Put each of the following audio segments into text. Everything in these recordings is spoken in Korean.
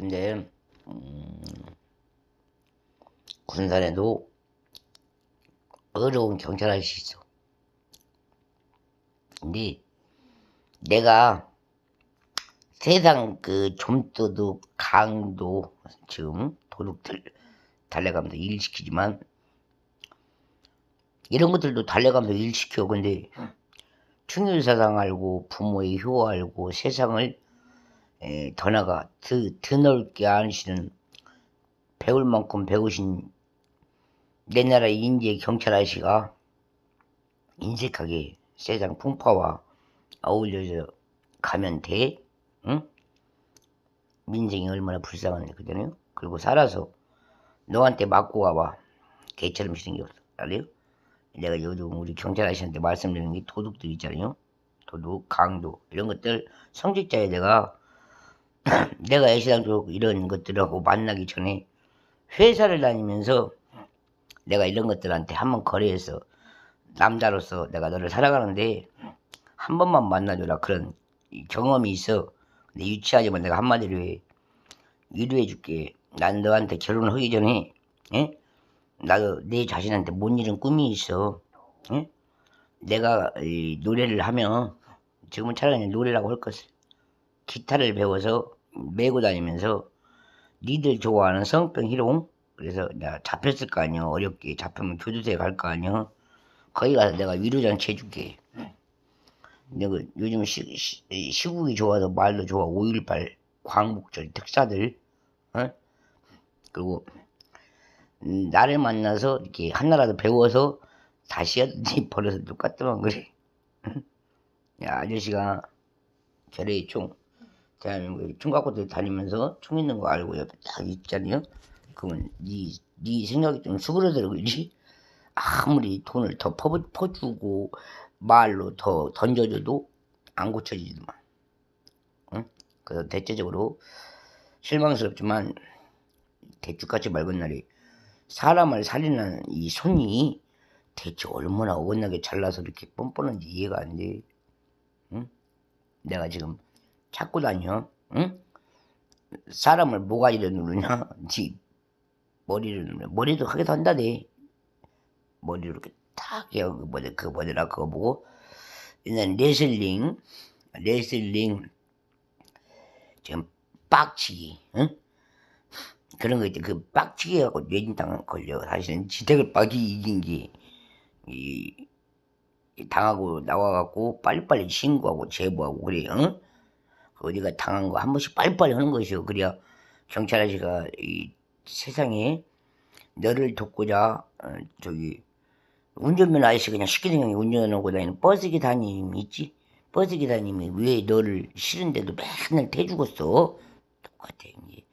근데 음, 군산에도 어려운 경찰 아저씨 있어. 근데 내가 세상 그 좀도둑 강도 지금 도둑들 달래가면서 일 시키지만 이런 것들도 달래가면서 일 시켜. 근데 충율사상 알고 부모의 효 알고 세상을 에, 더 나가 더, 더 넓게 아시는 배울 만큼 배우신 내 나라 인제 경찰 아저씨가 인색하게 세상 풍파와 어울려서 가면 돼? 응? 민생이 얼마나 불쌍한데 그잖아요? 그리고 살아서 너한테 맞고 가봐 개처럼 생겼어 알아요? 내가 요즘 우리 경찰 아저씨한테 말씀드리는 게 도둑들 있잖아요 도둑, 강도 이런 것들 성직자에 내가 내가 애시당 쪽 이런 것들하고 만나기 전에 회사를 다니면서 내가 이런 것들한테 한번 거래해서 남자로서 내가 너를 살아가는데 한 번만 만나줘라 그런 이 경험이 있어. 근데 유치하지만 내가 한마디로 해. 위로해 줄게. 난 너한테 결혼을 하기 전에 예? 나도 내 자신한테 못 이룬 꿈이 있어. 예? 내가 이 노래를 하면 지금은 차라리 노래라고 할 것을 기타를 배워서 메고 다니면서 니들 좋아하는 성병 희롱 그래서 내가 잡혔을 거 아니야. 어렵게 잡히면 교도소에 갈 거 아니야. 거기 가서 내가 위로잔치 해줄게. 내가 요즘 시, 시, 시국이 좋아서 말도 좋아. 5.18 광복절 특사들. 어? 그리고 음, 나를 만나서 이렇게 하나라도 배워서 다시 하든지 버려서 똑같더만 그래. 야 아저씨가 결의 총 대한민국에 총각고들 다니면서 총 있는 거 알고 옆에 딱 있잖아요 그러면 네, 네 생각이 좀 수그러들고 있지 아무리 돈을 더 퍼, 퍼주고 말로 더 던져줘도 안 고쳐지더만 응? 그래서 대체적으로 실망스럽지만 대축같이 맑은 날이 사람을 살리는 이 손이 대체 얼마나 어긋나게 잘나서 이렇게 뻔뻔한지 이해가 안 돼. 응? 내가 지금 찾고 다녀. 응? 사람을 모가지를 누르냐? 네 머리를 누르냐? 머리도 하게 한다대. 머리를 이렇게 탁 해요. 그 뭐지? 그 뭐더라? 그거 보고 옛날 레슬링, 레슬링 지금 빡치기, 응? 그런 거 있지. 그 빡치기 해갖고 뇌진탕 걸려. 사실은 지택을 빡이 이긴 게, 이, 이 당하고 나와갖고 빨리빨리 신고하고 제보하고 그래, 응? 그 어디가 당한 거 한 번씩 빨리빨리 하는 것이요. 그래야 경찰 아저씨가 이 세상에 너를 돕고자, 어, 저기, 운전면허 아저씨 그냥 쉽게 생각해 운전하고 다니는 버스 기사님 있지? 버스 기사님이 왜 너를 싫은데도 맨날 대주겠어? 똑같아, 이제.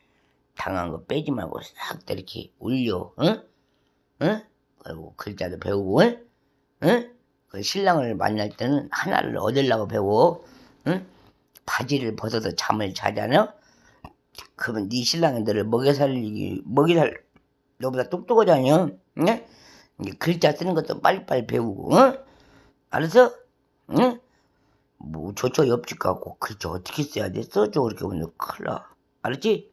당한 거 빼지 말고 싹 다 이렇게 올려, 응? 응? 그리고 글자도 배우고, 응? 응? 그 신랑을 만날 때는 하나를 얻으려고 배워, 응? 바지를 벗어서 잠을 자잖아? 그러면 네 너를 먹여 살리기, 먹여 살, 너보다 똑똑하잖아, 응? 이제 글자 쓰는 것도 빨리빨리 배우고, 응? 알았어? 응? 뭐, 저쪽 옆집 갖고 글자 어떻게 써야 돼? 써줘, 그렇게 보면 큰일 나. 알았지?